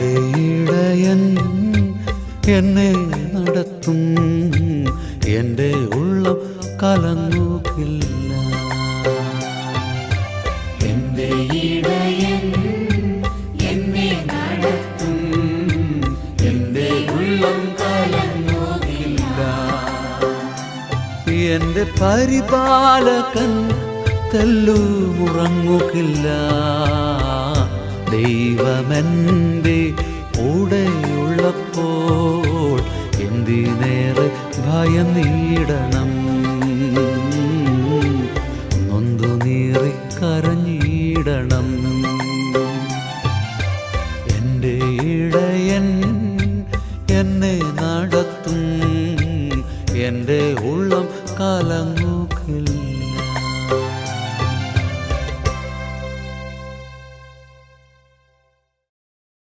എന്റെ ഇടയൻ എന്നെ നടത്തും. എന്റെ ഉള്ളം കലങ്ങുകില്ല. എന്റെ ഇടയൻ എന്നെ നടത്തും. എന്റെ ഉള്ളം കലങ്ങുകില്ല. എന്റെ പരിപാലകൻ തല്ലു ഉറങ്ങുകില്ല ദൈവമെന്റെ കൂടെയുള്ളപ്പോൾ എന്തിനേറെ ഭയം നീടണം? നൊന്തു കരഞ്ഞിടണം. ഇടയൻ എന്നെ നടത്തും. എന്റെ ഉള്ളം കലങ്ങുകില്ല